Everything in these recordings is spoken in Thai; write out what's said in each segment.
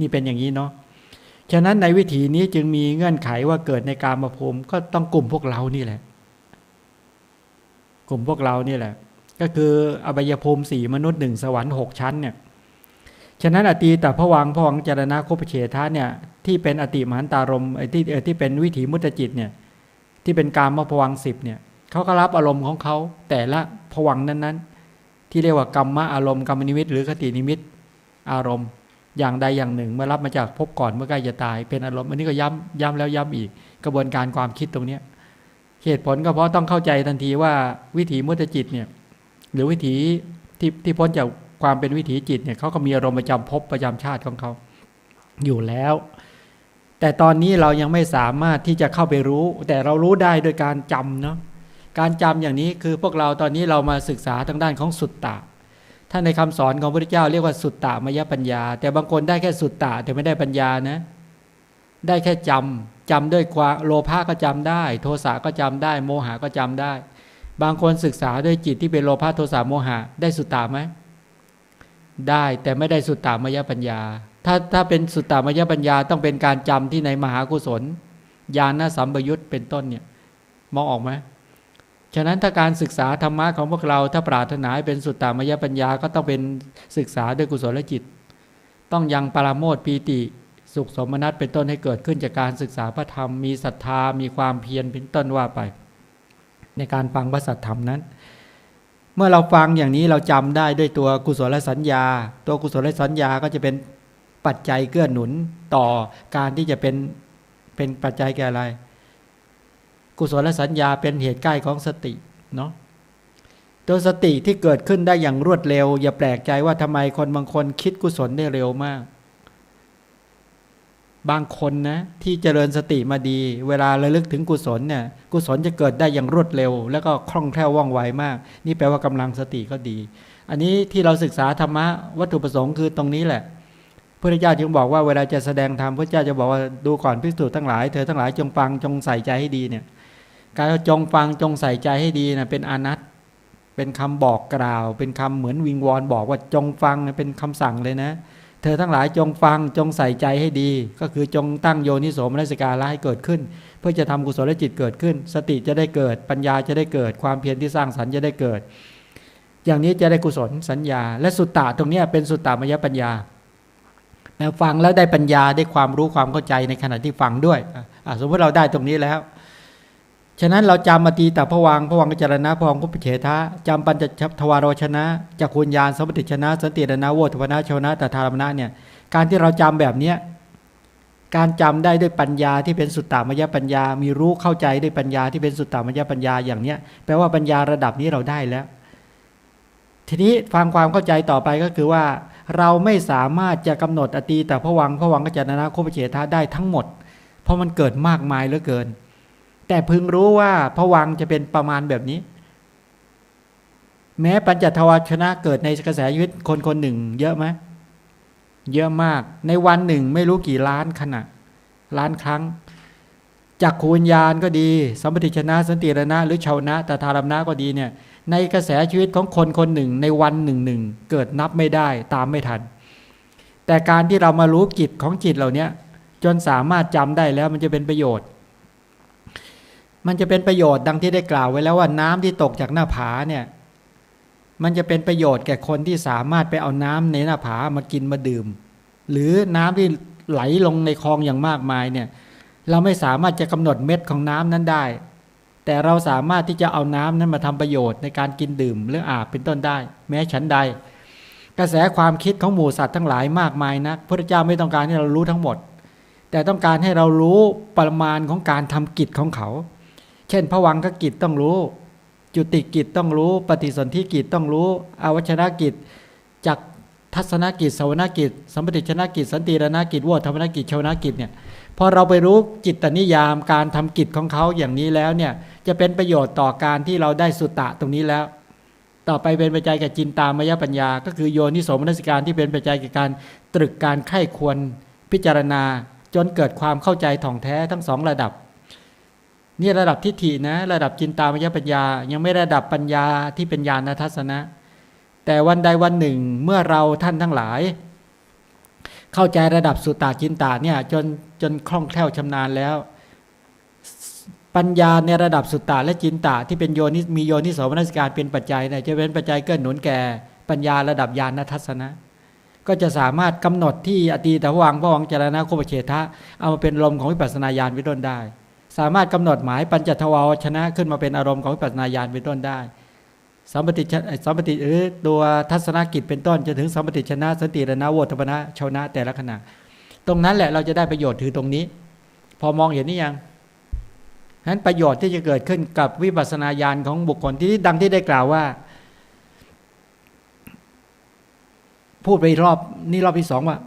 นี่เป็นอย่างนี้เนาะฉะนั้นในวิถีนี้จึงมีเงื่อนไขว่าเกิดในการมาภูมิก็ต้องกลุ่มพวกเรานี่แหละ กลุ่มพวกเรานี่แหละ ก็คืออบายภูมิสี่มนุษย์หนึ่งสวรรค์หกชั้นเนี่ยฉะนั้นอตีแต่พวังพวังจารณะคุปเฉทะเนี่ยที่เป็นอติมหันตารมไอ้ที่เออที่เป็นวิถีมุตจิตเนี่ยที่เป็นการมาพวังสิบเนี่ยเขาก็รับอารมณ์ของเขาแต่ละพวังนั้นๆ ที่เรียกว่ากรรมะอารมณ์กรรมนิมิตหรือคตินิมิตอารมณ์ อย่างใดอย่างหนึ่ง เมื่อรับมาจากพบก่อนเมื่อใกล้จะตายเป็นอารมณ์อันนี้ก็ย้ำย้ำแล้วย้ำอีก กระบวนการความคิดตรงเนี้ยเหตุผลก็เพราะต้องเข้าใจทันทีว่าวิถีมุตจิตเนี่ยหรือวิถีที่ที่พ้นจากความเป็นวิถีจิตเนี่ยเขาก็มีอารมณ์ประจำภพประจำชาติของเขาอยู่แล้ว แต่ตอนนี้เรายังไม่สามารถที่จะเข้าไปรู้ แต่เรารู้ได้โดยการจำเนาะการจำอย่างนี้คือพวกเราตอนนี้เรามาศึกษาทางด้านของสุตตะ ถ้าในคำสอนของพระพุทธเจ้าเรียกว่าสุตตะมยปัญญา แต่บางคนได้แค่สุตตะแต่ไม่ได้ปัญญานะ ได้แค่จำจำด้วยความโลภะก็จำได้ โทสะก็จำได้ โมหะก็จำได้ บางคนศึกษาด้วยจิตที่เป็นโลภะโทสะโมหะ ได้สุตตะไหมได้แต่ไม่ได้สุตตามยปัญญา ถ้าถ้าเป็นสุตตามยปัญญาต้องเป็นการจำที่ในมหากุศลญาณสัมปยุตเป็นต้นเนี่ยมองออกไหม ฉะนั้นถ้าการศึกษาธรรมะของพวกเราถ้าปรารถนาให้เป็นสุตตามยปัญญาก็ต้องเป็นศึกษาด้วยกุศลจิต ต้องยังปราโมทปีติ สุขสมนัตเป็นต้นให้เกิดขึ้นจากการศึกษาพระธรรมมีศรัทธามีความเพียรเป็นต้นว่าไป ในการฟังพระสัทธรรมนั้น เมื่อเราฟังอย่างนี้เราจำได้ด้วยตัวกุศลสัญญา ตัวกุศลสัญญาก็จะเป็นปัจจัยเกื้อหนุนต่อการที่จะเป็นเป็นปัจจัยแก่อะไร กุศลสัญญาเป็นเหตุใกล้ของสติเนาะตัวสติที่เกิดขึ้นได้อย่างรวดเร็ว อย่าแปลกใจว่าทำไมคนบางคนคิดกุศลได้เร็วมาก บางคนนะที่เจริญสติมาดี เวลาระลึกถึงกุศลเนี่ยกุศลจะเกิดได้อย่างรวดเร็ว แล้วก็คล่องแคล่วว่องไวมาก นี่แปลว่ากำลังสติก็ดี อันนี้ที่เราศึกษาธรรมะวัตถุประสงค์คือตรงนี้แหละพระเจ้าจึงบอกว่าเวลาจะแสดงธรรมพระเจ้าจะบอกว่าดูก่อนพิสูจน์ทั้งหลายเธอทั้งหลายจงฟังจงใส่ใจให้ดีเนี่ย การจงฟังจงใส่ใจให้ดีนะเป็นอนัตเป็นคำบอกกล่าว เป็นคำเหมือนวิงวอนบอกว่าจงฟังเป็นคำสั่งเลยนะ เธอทั้งหลายจงฟังจงใส่ใจให้ดี ก็คือจงตั้งโยนิโสมนสิการะให้เกิดขึ้น เพื่อจะทำกุศลจิตเกิดขึ้น สติจะได้เกิดปัญญาจะได้เกิดความเพียรที่สร้างสรรค์จะได้เกิด อย่างนี้จะได้กุศลสัญญา และสุตตะตรงนี้เป็นสุตตามยปัญญาแม้ฟังแล้วได้ปัญญาได้ความรู้ความเข้าใจในขณะที่ฟังด้วยสมมติเราได้ตรงนี้แล้ว ฉะนั้นเราจำมาตีแต่พวังพวังกจารณะพวังกุปเฉทะจำปัญจทวารชนะจักขุญญาณสมปติชนะ สันติรณะโวทวนาชนะตถารมนะเนี่ยการที่เราจำแบบเนี้ยการจำได้ด้วยปัญญาที่เป็นสุตตามยปัญญา มีรู้เข้าใจด้วยปัญญาที่เป็นสุตตามยปัญญาอย่างเนี้ยแปลว่าปัญญาระดับนี้เราได้แล้ว ทีนี้ฟังความเข้าใจต่อไปก็คือว่า เราไม่สามารถจะกำหนดอตีแต่พวังพวังกจารณะโคปเฉทะได้ทั้งหมด เพราะมันเกิดมากมายเหลือเกิน แต่พึงรู้ว่าพวังจะเป็นประมาณแบบนี้ แม้ปัญจทวารชนะเกิดในกระแสชีวิตคนคนหนึ่ง เยอะไหมเยอะมากในวันหนึ่งไม่รู้กี่ล้านขณะ ล้านครั้งจากขูญญาณก็ดี สัมปติชนะ สันติรณะหรือชาวนะตถารมนะก็ดีเนี่ย ในกระแสชีวิตของคนคนหนึ่ง ในวันหนึ่งหนึ่งเกิดนับไม่ได้ตามไม่ทัน แต่การที่เรามารู้กิจของจิตเหล่านี้จนสามารถจำได้แล้วมันจะเป็นประโยชน์ มันจะเป็นประโยชน์ดังที่ได้กล่าวไว้แล้วว่าน้ำที่ตกจากหน้าผาเนี่ย มันจะเป็นประโยชน์แก่คนที่สามารถไปเอาน้ำในหน้าผามากินมาดื่ม หรือน้ำที่ไหลลงในคลองอย่างมากมายเนี่ย เราไม่สามารถจะกำหนดเม็ดของน้ำนั้นได้ แต่เราสามารถที่จะเอาน้ำนั้นมาทำประโยชน์ในการกินดื่มหรืออาบเป็นต้นได้ แม้ฉันใด กระแสความคิดของหมู่สัตว์ทั้งหลายมากมายนะพระเจ้าไม่ต้องการให้เรารู้ทั้งหมด แต่ต้องการให้เรารู้ประมาณของการทำกิจของเขา เช่นพระวังกกิจต้องรู้ จุติกิจต้องรู้ ปฏิสนธิกิจต้องรู้ อวัชนะกิจจากทัศนกิจสวนกิจ สัมปติชนกิจ สันติรณกิจวธรรมนกิจชาวนากิจเนี่ยพอเราไปรู้จิตนิยามการทำกิจของเขาอย่างนี้แล้วเนี่ยจะเป็นประโยชน์ต่อการที่เราได้สุตตะตรงนี้แล้ว ต่อไปเป็นปัจจัยแก่จินตามยปัญญา ก็คือโยนิสมนสิการที่เป็นปัจจัยแก่การตรึกการไข้ควรพิจารณา จนเกิดความเข้าใจถ่องแท้ทั้งสองระดับ นี่ระดับทิฏฐินะ ระดับจินตามยปัญญา ยังไม่ระดับปัญญาที่เป็นญาณทัศนะ แต่วันใดวันหนึ่งเมื่อเราท่านทั้งหลาย เข้าใจระดับสุตตาจินตาเนี่ยจนจนคล่องแคล่วชำนาญแล้ว ปัญญาในระดับสุตตาและจินตาที่เป็นโยนิมีโยนิโสมนัสิการเป็นปัจจัยเนี่ยจะเป็นปัจจัยเกื้อหนุนแก่ปัญญาระดับญาณทัศนะก็จะสามารถกำหนดที่อตีตะวังพวังจารณะโคปเฉทะเอามาเป็นลมของวิปัสสนาญาณเป็นต้นได้ สามารถกำหนดหมายปัญจทวาวชนะขึ้นมาเป็นอารมณ์ของวิปัสสนาญาณเป็นต้นได้สัมปติชนสัมปติหรือตัวทัศนกิจเป็นต้นจนถึงสัมปติชนะสติรณะโวทปนะชาวนะแต่ละขณะ ตรงนั้นแหละเราจะได้ประโยชน์ถือตรงนี้ พอมองเห็นนี่ยังฉะนั้นประโยชน์ที่จะเกิดขึ้นกับวิปัสสนาญาณของบุคคลที่ดังที่ได้กล่าวว่า พูดไปรอบนี่รอบที่สองว่า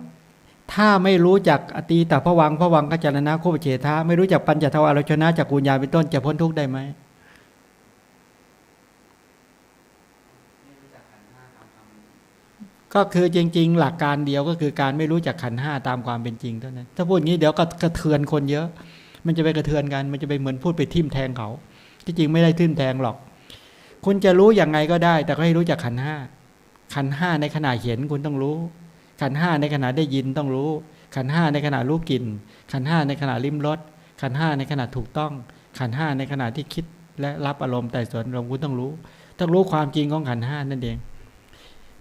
ถ้าไม่รู้จักอตีตพวังพวังกัจจารณะโคปเฉทะไม่รู้จักปัญจทวารชนะจากกุญญาเป็นต้นจะพ้นทุกข์ได้ไหมก็คือจริง ๆ หลักการเดียวก็คือการไม่รู้จักขันห้าตามความเป็นจริงเท่านั้น ถ้าพูดอย่างนี้เดี๋ยวก็กระเทือนคนเยอะ มันจะไปกระเทือนกัน มันจะไปเหมือนพูดไปทิ่มแทงเขา ที่จริงไม่ได้ทิ่มแทงหรอก คุณจะรู้อย่างไงก็ได้ แต่ก็ให้รู้จักขันห้าขันห้าในขณะเห็นคุณต้องรู้ ขันห้าในขณะได้ยินต้องรู้ ขันห้าในขณะรู้กลิ่น ขันห้าในขณะลิ้มรสขันห้าในขณะถูกต้อง ขันห้าในขณะที่คิดและรับอารมณ์แต่ส่วนอารมณ์คุณต้องรู้ ต้องรู้ความจริงของขันห้านั่นเอง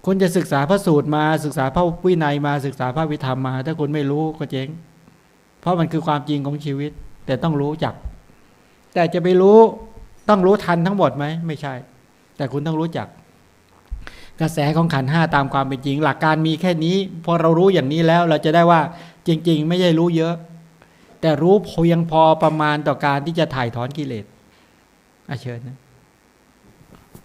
คุณจะศึกษาพระสูตรมาศึกษาพระวินัยมาศึกษาพระวิธรรมมา ถ้าคุณไม่รู้ก็เจ๊ง เพราะมันคือความจริงของชีวิต แต่ต้องรู้จัก แต่จะไปรู้ต้องรู้ทันทั้งหมดไหมไม่ใช่ แต่คุณต้องรู้จัก กระแสของขันห้าตามความเป็นจริง หลักการมีแค่นี้ พอเรารู้อย่างนี้แล้วเราจะได้ว่าจริง ๆ ไม่ใช่รู้เยอะ แต่รู้เพียงพอประมาณต่อการที่จะถ่ายถอนกิเลสอาเชิญนะ